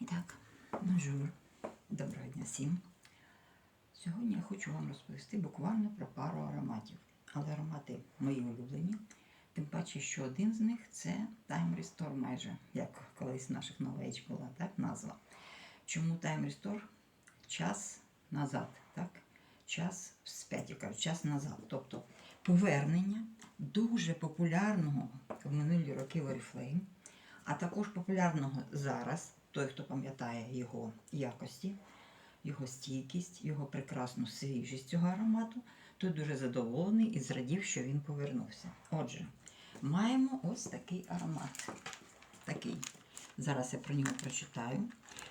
І так, бонжур. Доброго дня всім. Сьогодні я хочу вам розповісти буквально про пару ароматів. Але аромати мої улюблені. Тим паче, що один з них це Time Restore майже, як колись в наших Новейдж була так, назва. Чому Time Restore? Час назад, так? Час вспять, я кажу, час назад. Тобто повернення дуже популярного в минулі роки Oriflame, а також популярного зараз, той, хто пам'ятає його якості, його стійкість, його прекрасну свіжість цього аромату, той дуже задоволений і зрадів, що він повернувся. Отже, маємо ось такий аромат. Такий. Зараз я про нього прочитаю.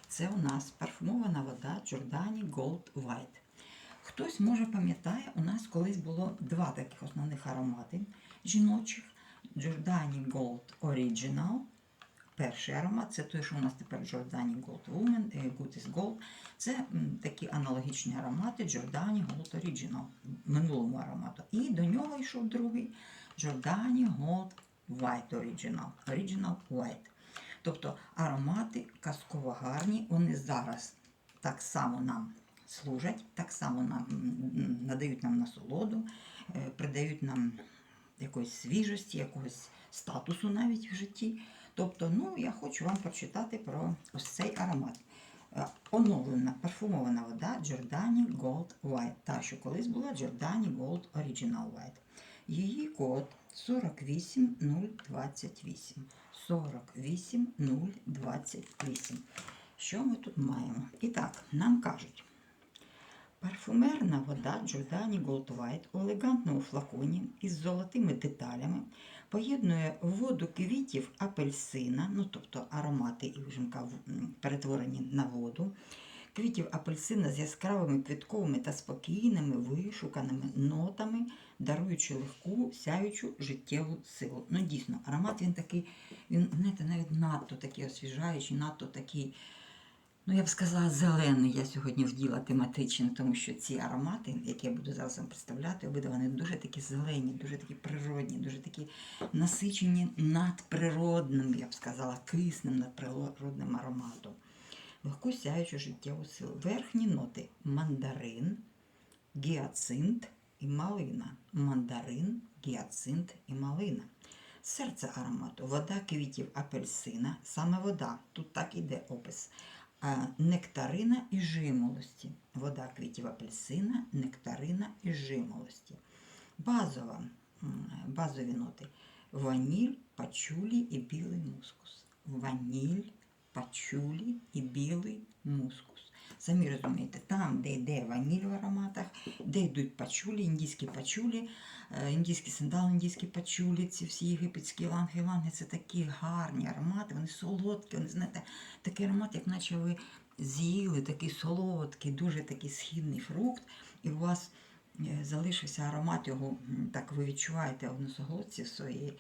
Це у нас парфумована вода Giordani Gold White. Хтось може пам'ятає, у нас колись було два таких основних аромати жіночих. Giordani Gold Original. Перший аромат це той, що у нас тепер Giordani Gold Woman, е, Good is Gold. Це такі аналогічні аромати Giordani Gold Original, минулому аромату. І до нього йшов другий Giordani Gold White Original. Original White. Тобто аромати казково гарні, вони зараз так само нам служать, так само нам надають нам насолоду, е, придають нам якоїсь свіжості, якогось статусу навіть в житті. Тобто, ну, я хочу вам прочитати про ось цей аромат. Е, Оновлена парфумована вода Giordani Gold White, та, що колись була Giordani Gold Original White. Її код 48028. 48028. Що ми тут маємо? І так, нам кажуть, Парфумерна вода Giordani Gold White у елегантному флаконі із золотими деталями поєднує воду квітів апельсина, ну тобто аромати і вжимка перетворені на воду, квітів апельсина з яскравими квітковими та спокійними вишуканими нотами, даруючи легку, сяючу життєву силу. Ну дійсно, аромат він такий, він знаєте, навіть надто такий освіжаючий, надто такий. Ну, я б сказала, зелений я сьогодні вділа тематично, тому що ці аромати, які я буду зараз вам представляти, обидва вони дуже такі зелені, дуже такі природні, дуже такі насичені надприродним, я б сказала, киснем надприродним ароматом. Легко сяючу життєву силу. Верхні ноти мандарин, гіацинт і малина. Мандарин, гіацинт і малина. Серце аромату, вода квітів апельсина, саме вода, тут так іде опис. Нектарина і жимолості. Вода квітів апельсина, нектарина і жимолості. Базова, базові ноти. Ваніль, пачулі і білий мускус. Ваніль, пачулі і білий мускус. Самі розумієте, там, де йде ваніль в ароматах, де йдуть пачулі, індійські пачулі, індійські індійський сандал, індійські пачулі, ці всі єгипетські ланги, ланги це такі гарні аромати, вони солодкі, вони знаєте, такий аромат, як наче ви з'їли, такий солодкий, дуже такий східний фрукт, і у вас е, залишився аромат його, так ви відчуваєте в носоглотці своїй,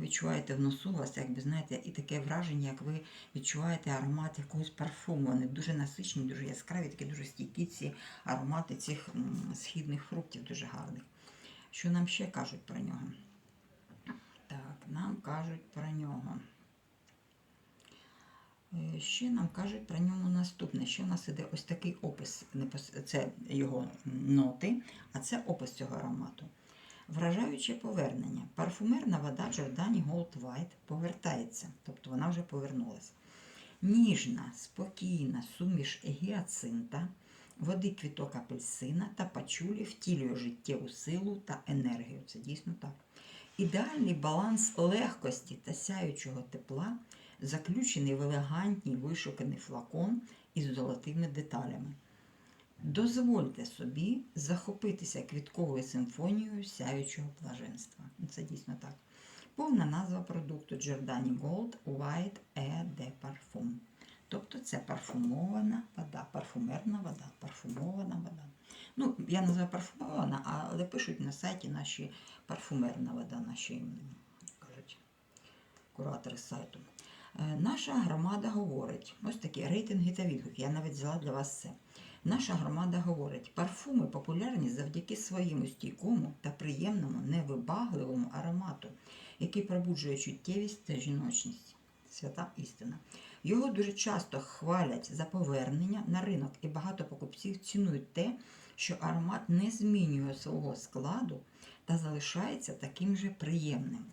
відчуваєте в носу у вас, якби знаєте, і таке враження, як ви відчуваєте аромат якогось парфуму. Вони дуже насичені, дуже яскраві, такі дуже стійкі ці аромати цих східних фруктів, дуже гарних. Що нам ще кажуть про нього? Так, нам кажуть про нього. Е, Ще нам кажуть про ньому наступне. Ще в нас іде ось такий опис. Це його ноти, а це опис цього аромату. Вражаюче повернення. Парфумерна вода Giordani Gold White повертається, тобто вона вже повернулася. Ніжна, спокійна суміш гіацинта, води квіток апельсина та пачулі втілює життєву силу та енергію. Це дійсно так. Ідеальний баланс легкості та сяючого тепла, заключений в елегантній вишуканий флакон із золотими деталями. Дозвольте собі захопитися квітковою симфонією сяючого блаженства. Це дійсно так. Повна назва продукту Giordani Gold White E de Parfum. Тобто це парфумована вода, парфумерна вода, парфумована вода. Ну, я називаю парфумована, але пишуть на сайті наші парфумерна вода, наші кажуть, куратори сайту. Е, Наша громада говорить, ось такі рейтинги та відгуки. Я навіть взяла для вас це. Наша громада говорить, парфуми популярні завдяки своєму стійкому та приємному, невибагливому аромату, який пробуджує чуттєвість та жіночність. Свята істина. Його дуже часто хвалять за повернення на ринок, і багато покупців цінують те, що аромат не змінює свого складу та залишається таким же приємним.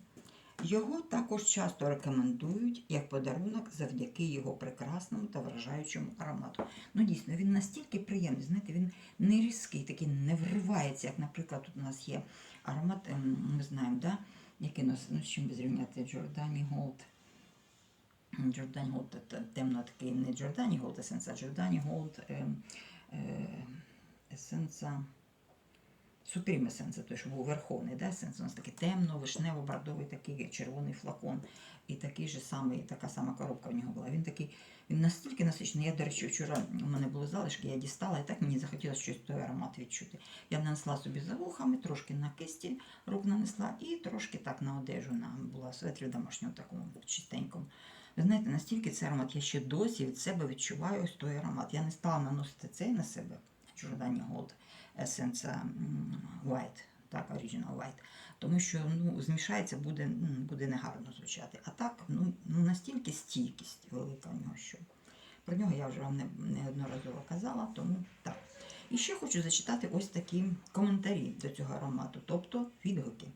Його також часто рекомендують як подарунок завдяки його прекрасному та вражаючому аромату. Ну, дійсно, він настільки приємний, знаєте, він не різкий, такий не вривається, як, наприклад, тут у нас є аромат, ем, ми знаємо, да? який нас, ну, з чим зрівняти Джордані Голд. Джордані Голд темно такий, не Джордані Голд есенса, а Джордані Голд ем, е, есенса. Супрім есенса, той, що був верховний, да, есенс, у нас такий темно, вишнево-бордовий такий червоний флакон. І такий же самий, така сама коробка в нього була. Він такий, він настільки насичений. Я, до речі, вчора у мене були залишки, я дістала, і так мені захотілося щось той аромат відчути. Я нанесла собі за вухами, трошки на кисті рук нанесла і трошки так на одежу на була светрі домашнього такому чистенькому. Ви знаєте, настільки цей аромат, я ще досі від себе відчуваю ось той аромат. Я не стала наносити цей на себе, Giordani Gold Essence White, так, Original White. Тому що ну, змішається, буде, буде негарно звучати. А так, ну, ну настільки стійкість велика в нього, що про нього я вже вам не, неодноразово казала, тому так. І ще хочу зачитати ось такі коментарі до цього аромату, тобто відгуки.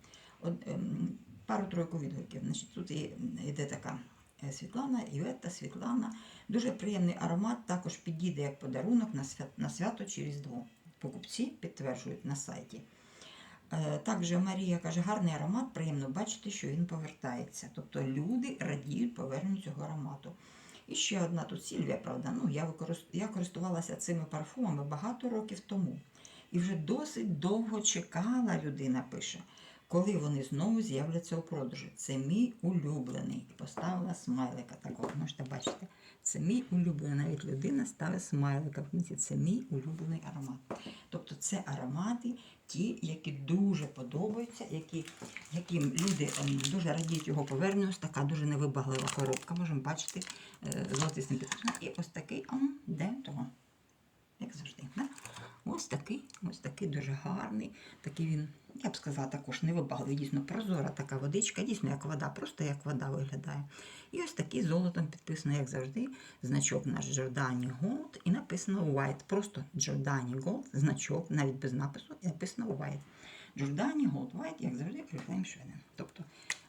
От, ем, пару-тройку відгуків. Значить, тут йде така е, Світлана, Івета, Світлана. Дуже приємний аромат, також підійде як подарунок на, свят, на свято чи Різдво. Покупці підтверджують на сайті. Е, Також Марія каже, гарний аромат, приємно бачити, що він повертається. Тобто люди радіють поверненню цього аромату. І ще одна тут Сільвія, правда. Ну, я, використ... я користувалася цими парфумами багато років тому. І вже досить довго чекала, людина пише, коли вони знову з'являться у продажі. Це мій улюблений. І поставила смайлика такого. Можете бачити. Це мій улюблений. Навіть людина ставить смайлика в кінці. Це мій улюблений аромат. Тобто це аромати, ті, які дуже подобаються, які, яким люди ем, дуже радіють його поверненню. Ось така дуже невибаглива коробка. Можемо бачити е, золотистим. І ось такий ам, де того. Як завжди. Да? Ось такий, ось такий дуже гарний. Такий він, я б сказала, також невибагливий, дійсно прозора така водичка, дійсно як вода, просто як вода виглядає. І ось такий золотом підписано, як завжди, значок наш Giordani Gold і написано White. Просто Giordani Gold, значок, навіть без напису, і написано White. Giordani Gold White, як завжди, Oriflame Schweden. Тобто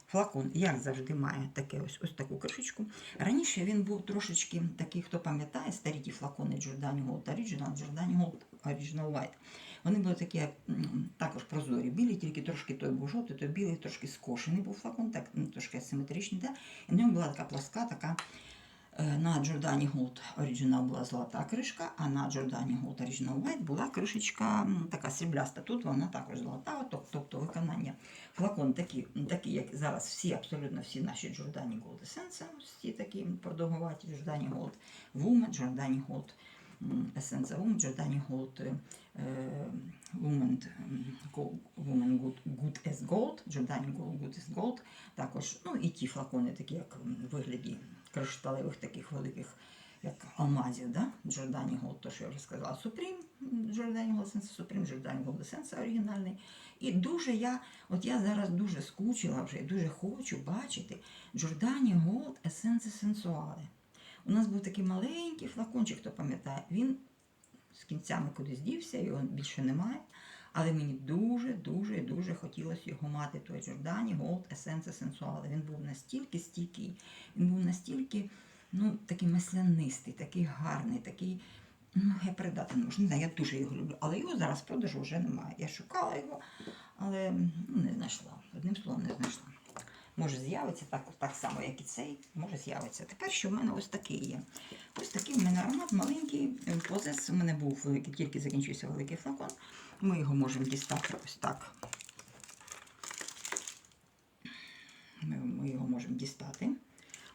флакон, як завжди, має таке ось, ось таку кришечку. Раніше він був трошечки такий, хто пам'ятає, старі ті флакони Giordani Gold Original, Giordani Gold Original White. Вони були такі також прозорі, трошки той був жовтий, той білий, трошки скошений був флакон, так, м, трошки асиметричний. Да? І в ньому була така пласка, така е, на Giordani Gold Original була золота кришка, а на Giordani Gold Original White була кришечка така срібляста. Тут вона також золота, тобто виконання. Флакон такий, такий, як зараз всі, абсолютно всі наші Giordani Gold Essence, всі такі продовгуваті Giordani Gold Woman, Giordani Gold Essence Woman, е, е, Woman, Woman Good, Good as Gold, Giordani Gold Good as Gold. Також, ну і ті флакони, такі як в вигляді кришталевих таких великих, як алмазів, да? Giordani Gold, то що я вже сказала, Supreme, м, Giordani Gold Essence, Supreme, Giordani Gold Essence оригінальний. І дуже я, от я зараз дуже скучила вже, дуже хочу бачити Giordani Gold Essence Sensuale. У нас був такий маленький флакончик, хто пам'ятає, він з кінцями кудись дівся, його більше немає. Але мені дуже, дуже, хотілося його мати, той Giordani Gold Essence Sensuale. Він був настільки стійкий, він був настільки ну, такий маслянистий, такий гарний, такий. Ну, я передати не можу. Не знаю, я дуже його люблю. Але його зараз в продажу вже немає. Я шукала його, але ну, не знайшла. Одним словом, не знайшла. Може з'явиться так, так само, як і цей, може з'явиться. Тепер що в мене ось такий є. Ось такий в мене аромат маленький. е, Позес у мене був великий, тільки закінчився великий флакон. Ми його можемо дістати ось так. Ми, ми його можемо дістати.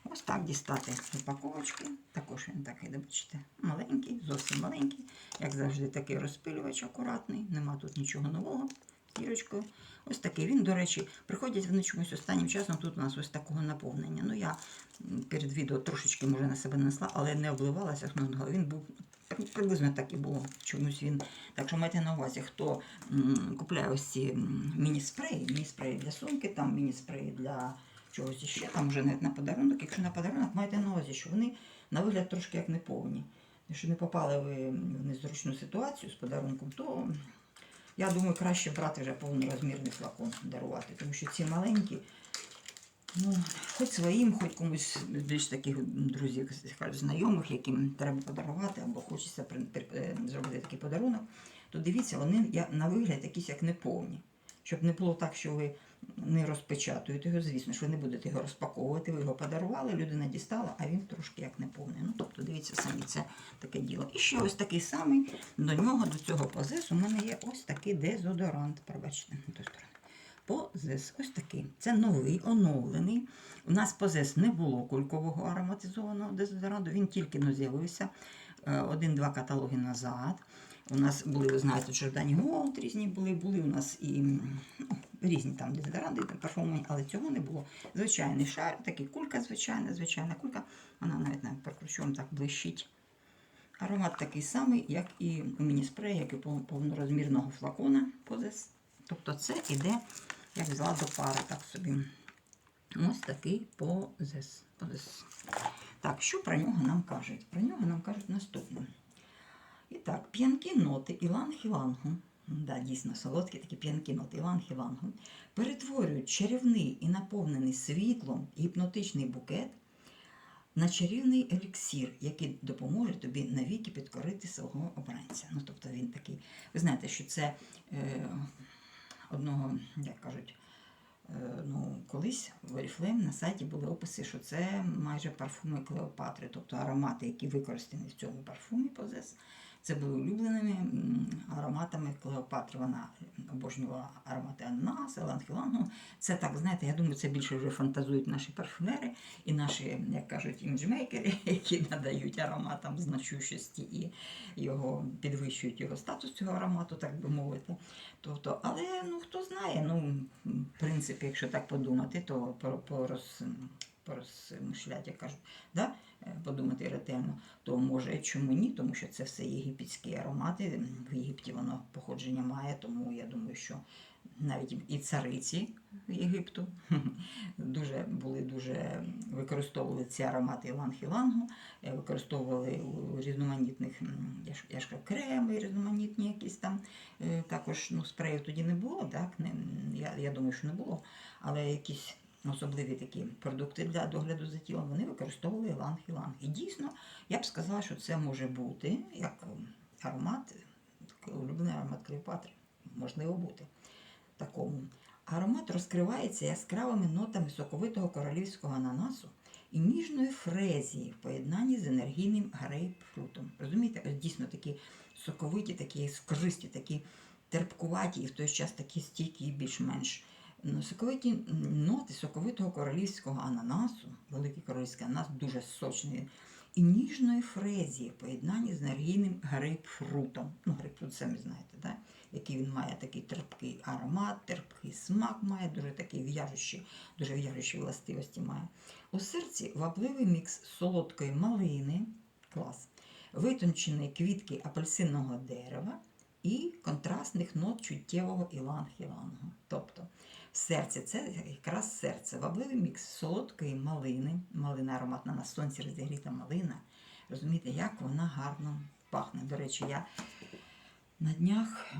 Ось так дістати упаковочки. Також він такий, бачите, маленький, зовсім маленький. Як завжди, такий розпилювач акуратний, нема тут нічого нового. Зірочкою. Ось такий. Він, до речі, приходять вони чомусь останнім часом. Тут у нас ось такого наповнення. Ну, я перед відео трошечки може на себе нанесла, але не обливалася. Він був приблизно так і було. Чомусь він. Так що майте на увазі, хто купляє ось ці міні-спреї, міні-спреї для сумки, там міні-спреї для чогось іще, там вже навіть на подарунок. Якщо на подарунок, майте на увазі, що вони на вигляд трошки як неповні. Якщо не попали ви в незручну ситуацію з подарунком, то я думаю, краще брати вже повнорозмірний флакон дарувати, тому що ці маленькі, ну, хоч своїм, хоч комусь більш таких друзів, знайомих, яким треба подарувати, або хочеться е, зробити такий подарунок, то дивіться, вони на вигляд якісь як неповні. Щоб не було так, що ви не розпечатуєте його, звісно ж, ви не будете його розпаковувати, ви його подарували, людина дістала, а він трошки як неповний. Ну, тобто, дивіться самі, це таке діло. І ще ось такий самий до нього, до цього позесу, у мене є ось такий дезодорант. Пробачте, на ту ось такий. Це новий, оновлений. У нас позес не було кулькового ароматизованого дезодоранту, він тільки но з'явився е, один-два каталоги назад. У нас були, ви знаєте, Жордані Голд різні були, були у нас і ну, різні там дезодоранти, там парфуми, але цього не було. Звичайний шар, такий кулька, звичайна, звичайна кулька. Вона навіть навіть прокручуємо так блищить. Аромат такий самий, як і у міні-спреї, як і повнорозмірного флакона позес. Тобто це іде, як взяла до пари, так собі. Ось такий позес. позес. Так, що про нього нам кажуть? Про нього нам кажуть наступне. І так, п'янкі ноти іланг-ілангу, да, дійсно солодкі такі п'янкі ноти іланг-ілангу, перетворюють чарівний і наповнений світлом гіпнотичний букет на чарівний еліксір, який допоможе тобі навіки підкорити свого обранця. Ну, тобто він такий. Ви знаєте, що це е, одного, як кажуть, е, ну, колись в Oriflame на сайті були описи, що це майже парфуми Клеопатри, тобто аромати, які використані в цьому парфумі позес. Це були улюбленими ароматами Клеопатри. Вона обожнювала аромати ананаса, ланхілангу. Це так, знаєте, я думаю, це більше вже фантазують наші парфюмери і наші, як кажуть, іміджмейкери, які надають ароматам значущості і його підвищують його статус цього аромату, так би мовити. Тобто, але ну хто знає, ну в принципі, якщо так подумати, то по- як кажуть, да? е, подумати ретельно, то може чому ні, тому що це все єгипетські аромати. В Єгипті воно походження має, тому я думаю, що навіть і цариці Єгипту дуже були дуже використовували ці аромати іланг-ілангу, е, використовували у різноманітних я креми, різноманітні якісь там. Е, Також ну, спреїв тоді не було, так? Не, я, я думаю, що не було, але якісь особливі такі продукти для догляду за тілом, вони використовували іланг-іланг. І дійсно, я б сказала, що це може бути як аромат, такий улюблений аромат Клеопатри. Можливо бути такому. Аромат розкривається яскравими нотами соковитого королівського ананасу і ніжної фрезії в поєднанні з енергійним грейпфрутом. Розумієте, ось дійсно такі соковиті, такі скористі, такі терпкуваті і в той час такі стійкі більш-менш. Ну, Соковиті ноти соковитого королівського ананасу, великий королівський ананас, дуже сочний, і ніжної фрезії в поєднанні з енергійним грейпфрутом. Ну, грейпфрут, самі знаєте, да? який він має такий терпкий аромат, терпкий смак має, дуже такий в'яжущий, дуже в'яжущі властивості має. У серці вабливий мікс солодкої малини, клас, витонченої квітки апельсинного дерева і контрастних нот чуттєвого іланг-ілангу. Тобто серце це якраз серце, вабливий мікс солодкої малини, малина ароматна на сонці розігріта малина. Розумієте, як вона гарно пахне. До речі, я на днях.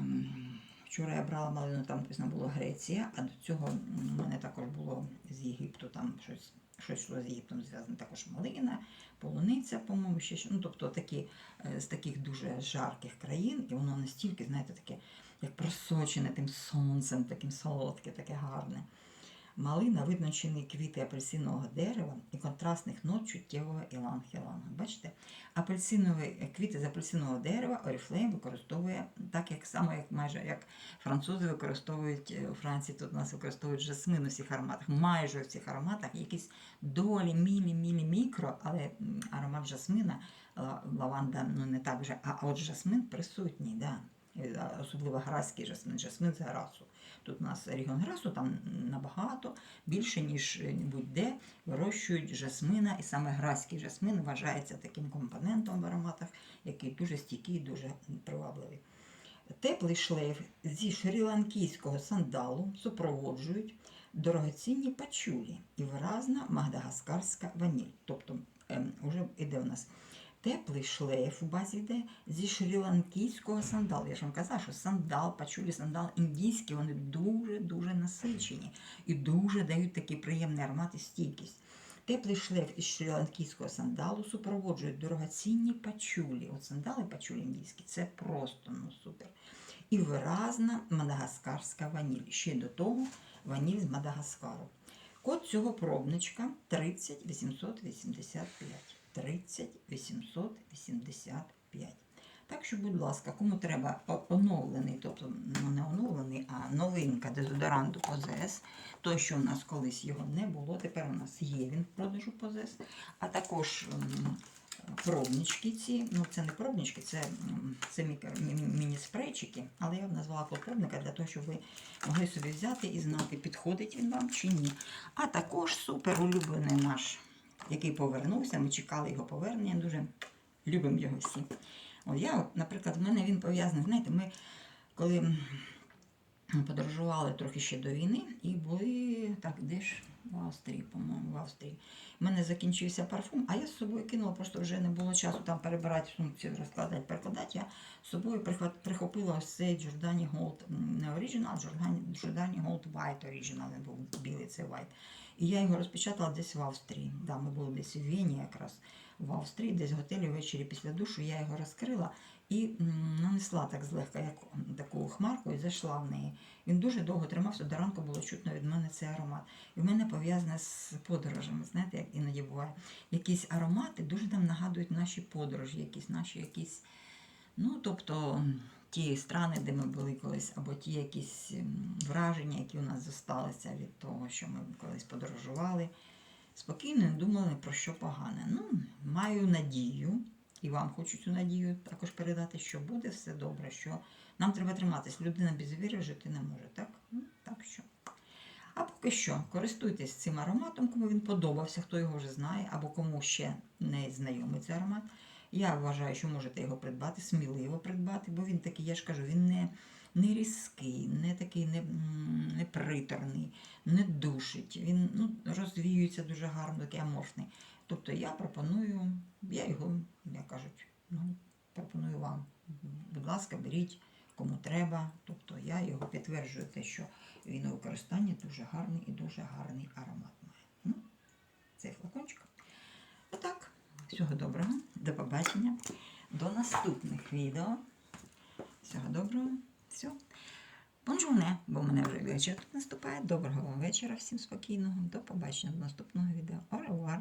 Вчора я брала малину, там написано було Греція, а до цього у мене також було з Єгипту, там щось, щось йшло з Єгиптом зв'язане, також малина, полуниця, по-моєму, ще що. Ну, тобто такі, е, з таких дуже жарких країн, і воно настільки, знаєте, таке, як просочене тим сонцем, таким солодке, таке гарне. Малина, визначені квіти апельсинового дерева і контрастних нот чуттєвого іланг-ілангу. Бачите? Апельсинові квіти з апельсинового дерева Oriflame використовує так, як само, як майже як французи використовують е, у Франції, тут у нас використовують жасмин у всіх ароматах. Майже у всіх ароматах якісь долі, мілі, мілі, мікро, але аромат жасмина, лаванда, ну не так вже, а от жасмин присутній, да. Е, Особливо граський жасмин, жасмин з грасу. Тут у нас регіон грасу там набагато більше, ніж е, будь-де вирощують жасмина, і саме граський жасмин вважається таким компонентом в ароматах, який дуже стійкий, дуже привабливий. Теплий шлейф зі шрі-ланкійського сандалу супроводжують дорогоцінні пачулі і виразна мадагаскарська ваніль. Тобто ем, уже іде у нас. Теплий шлейф у базі йде зі шрі-ланкійського сандалу. Я ж вам казала, що сандал, пачулі, сандал індійські, вони дуже-дуже насичені і дуже дають такий приємний аромат і стійкість. Теплий шлейф із шрі-ланкійського сандалу супроводжують дорогоцінні пачулі. От сандали пачулі індійські це просто ну, супер. І виразна мадагаскарська ваніль. Ще до того ваніль з Мадагаскару. Код цього пробничка 30885. 30885. Так що, будь ласка, кому треба оновлений, тобто ну, не оновлений, а новинка дезодоранту Позес, той, що у нас колись його не було, тепер у нас є він в продажу Позес, а також м, пробнички ці, ну це не пробнички, це, це міні-спрейчики, але я б назвала код пробника для того, щоб ви могли собі взяти і знати, підходить він вам чи ні. А також супер улюблений наш, який повернувся. Ми чекали його повернення, дуже любимо його всі. О, я, наприклад, в мене він пов'язаний. Знаєте, ми коли подорожували трохи ще до війни і були так, де ж в Австрії, по-моєму, в Австрії. У мене закінчився парфум, а я з собою кинула, просто вже не було часу там перебирати функцію, розкладати, перекладати. Я з собою прихопила ось цей Giordani Gold, не оригінал, Giordani, Gold White оригінал, він був білий, це White. І я його розпечатала десь в Австрії. Да, ми були десь в Вені якраз в Австрії, десь в готелі ввечері після душу. Я його розкрила і нанесла так злегка, як таку хмарку, і зайшла в неї. Він дуже довго тримався, до ранку було чутно від мене цей аромат. І в мене пов'язане з подорожами. Знаєте, як іноді буває. Якісь аромати дуже нам нагадують наші подорожі, якісь наші якісь. Ну, тобто ті страни, де ми були колись, або ті якісь враження, які у нас зосталися від того, що ми колись подорожували. Спокійно думали про що погане. Ну, маю надію, і вам хочу цю надію також передати, що буде все добре, що нам треба триматись. Людина без віри жити не може, так? Ну, так що. А поки що користуйтесь цим ароматом, кому він подобався, хто його вже знає, або кому ще не знайомий цей аромат. Я вважаю, що можете його придбати, сміливо придбати, бо він такий, я ж кажу, він не, не різкий, не такий не, не приторний, не душить. Він ну, розвіюється дуже гарно, такий аморфний. Тобто я пропоную, я його, як кажуть, ну, пропоную вам. Будь ласка, беріть кому треба. Тобто я його підтверджую те, що він у використанні дуже гарний і дуже гарний аромат має. Ну, цей флакончик. Отак. Всього доброго, до побачення, до наступних відео. Всього доброго, все. Бонжурне, бо в мене вже вечір тут наступає. Доброго вам вечора, всім спокійного. До побачення до наступного відео. Revoir.